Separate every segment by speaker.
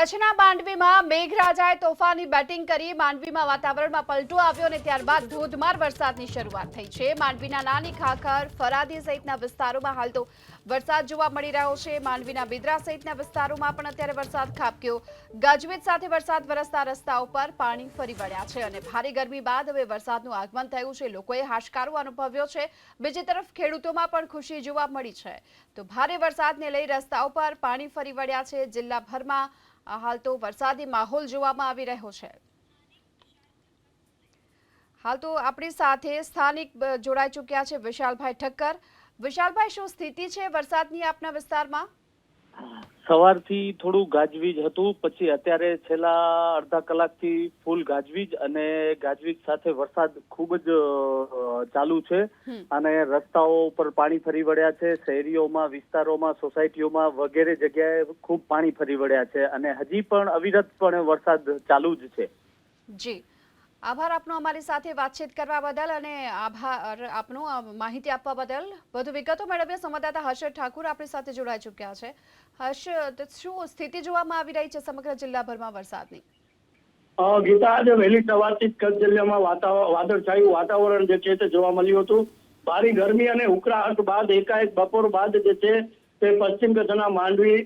Speaker 1: કચ્છના માંડવીમાં મેઘરાજાએ તોફાની બેટિંગ કરી. માંડવીમાં વાતાવરણમાં પલટો આવ્યો અને ત્યારબાદ ધોધમાર વરસાદની શરૂઆત થઈ છે. માંડવીના નાની ખાખર, ફરાદી સહિતના વિસ્તારોમાં હાલ તો વરસાદ જોવા મળી રહ્યો છે. માંડવીના બિદરા સહિતના વિસ્તારોમાં પણ અત્યારે વરસાદ ખાબક્યો. ગાજવીજ સાથે વરસાદ વરસતા રસ્તાઓ પર પાણી ફરી વળ્યા છે અને ભારે ગરમી બાદ હવે વરસાદનું આગમન થયું છે. લોકોએ હાશકારો અનુભવ્યો છે. બીજી તરફ ખેડૂતોમાં પણ ખુશી જોવા મળી છે. તો ભારે વરસાદને લઈ રસ્તાઓ પર પાણી ફરી વળ્યા છે. જિલ્લાભરમાં હાલ તો વરસાદી માહોલ જોવામાં આવી રહ્યો છે. હાલ તો આપણી સાથે સ્થાનિક જોડાઈ ચૂક્યા છે વિશાલભાઈ ઠક્કર. વિશાલભાઈ, શું સ્થિતિ છે વરસાદની આપના વિસ્તારમાં?
Speaker 2: સવારથી થોડું ગાજવીજ હતું પછી અત્યારે છેલ્લા અડધા કલાકથી ફૂલ ગાજવીજ અને ગાજવીજ સાથે વરસાદ ખૂબ જ ચાલુ છે. અને રસ્તાઓ ઉપર પાણી ફરી વળ્યા છે શહેરીઓમાં વિસ્તારોમાં સોસાયટીઓમાં વગેરે જગ્યાએ ખૂબ પાણી ફરી વળ્યા છે. અને હજી પણ અવિરતપણે વરસાદ ચાલુ જ છે.
Speaker 1: જી. આભાર આપનો અમારી સાથે વાતચીત કરવા બદલ અને આભાર આપનો માહિતી આપવા બદલ. વધુ વિગતો મેળવીએ. સંવાદદાતા હર્ષ ઠાકુર આપણી સાથે જોડાઈ ચૂક્યા છે. હર્ષ શું સ્થિતિ જોવામાં આવી રહી છે સમગ્ર જિલ્લાભરમાં વરસાદની?
Speaker 3: ગીતા, આજે વહેલી સવારથી કચ્છ જિલ્લામાં વાદળછાયું વાતાવરણ જે છે તે જોવા મળ્યું હતું. ભારી ગરમી અને ઉકળાહટ બાદ એકાએક બપોર બાદ જે છે તે પશ્ચિમ કચ્છના માંડવી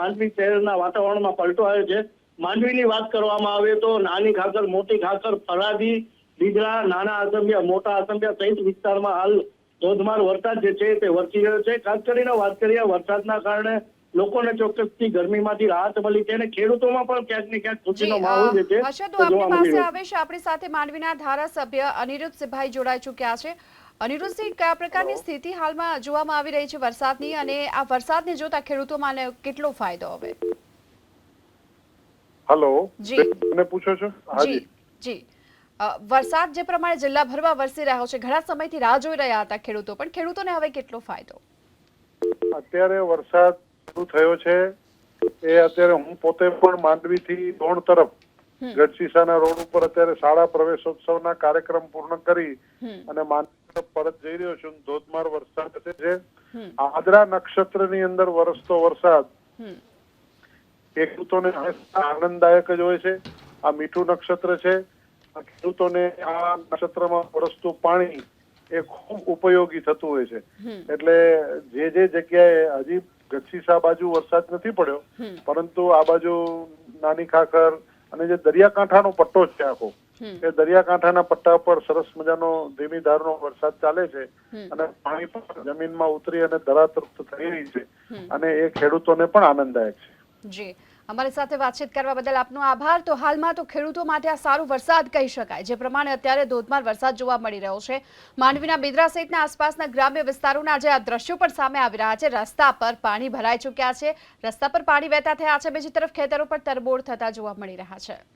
Speaker 3: માંડવી શહેરના વાતાવરણમાં પલટો આવ્યો છે. માંડવીની વાત કરવામાં આવે તો નાની ખાખર મોટી ખાખર ફરાદી બીજરા નાના આસંબિયા મોટા આસંબિયા સહિત વિસ્તારમાં હાલ ધોધમાર વરસાદ જે છે તે વરસી રહ્યો છે. ખાસ કરીને વાત કરીએ વરસાદના કારણે લોકોને ચોક્કસથી ગરમીમાંથી રાહત મળી છે અને ખેડૂતોમાં પણ ક્યાંક ને ક્યાંક ખુશીનો માહોલ જે છે
Speaker 1: હર્ષદ
Speaker 3: તે
Speaker 1: આપની પાસે આવે છે. આપણી સાથે માંડવીના ધારાસભ્ય અનિરુદ્ધસિંહભાઈ જોડાઈ ચૂક્યા છે. અનિરુદ્ધસિંહ કયા પ્રકારની સ્થિતિ હાલમાં જોવામાં આવી રહી છે વરસાદની? અને આ વરસાદને જોતા ખેડૂતોમાં કેટલો ફાયદો હવે?
Speaker 4: હલો. મને પૂછો છો?
Speaker 1: જી જી. વરસાદ જે પ્રમાણે જિલ્લાભરમાં વરસી રહ્યો છે ઘણા સમયથી રાહ જોઈ રહ્યા હતા ખેડૂતો પણ ખેડૂતોને હવે કેટલો ફાયદો?
Speaker 4: અત્યારે વરસાદ શરૂ થયો છે. એ અત્યારે હું પોતે પણ માંડવીથી દોણ તરફ. ગઢસીસાના રોડ ઉપર અત્યારે શાળા પ્રવેશોત્સવના કાર્યક્રમ પૂર્ણ કરી અને માંડવી તરફ પરત જઈ રહ્યો છું. ધોધમાર વરસાદ છે. આદરા નક્ષત્રની અંદર વરસતો વરસાદ ખેડૂતોને આનંદદાયક જ હોય છે. આ મીઠું નક્ષત્ર છે. ખેડૂતોને આ નક્ષત્રમાં વરસતું પાણી એ ખૂબ ઉપયોગી થતું હોય છે. એટલે જે જે જગ્યાએ હજી ગચ્છીસા બાજુ વરસાદ નથી પડ્યો પરંતુ આ બાજુ નાની ખાખર અને જે દરિયાકાંઠાનો પટ્ટો છે આખો એ દરિયાકાંઠાના પટ્ટા પર સરસ મજાનો ધીમી ધારનો વરસાદ ચાલે છે અને પાણી પણ જમીનમાં ઉતરી અને ધરાતૃપ્ત થઈ રહી છે અને એ ખેડૂતોને પણ આનંદદાયક છે.
Speaker 1: જી. અમારી સાથે વાતચીત કરવા બદલ આપનો આભાર. તો હાલમાં તો ખેડૂતો માટે આ સારો વરસાદ કહી શકાય. જે પ્રમાણે અત્યારે ધોધમાર વરસાદ જોવા મળી રહ્યો છે. માંડવીના બિદ્રા સહિતના આસપાસના ગ્રામ્ય વિસ્તારોના જે આ દ્રશ્યો પણ સામે આવી રહ્યા છે. રસ્તા પર પાણી ભરાઈ ચૂક્યા છે. રસ્તા પર પાણી વહેતા થયા છે. બીજી તરફ ખેતરો પર તરબોળ થતા જોવા મળી રહ્યા છે.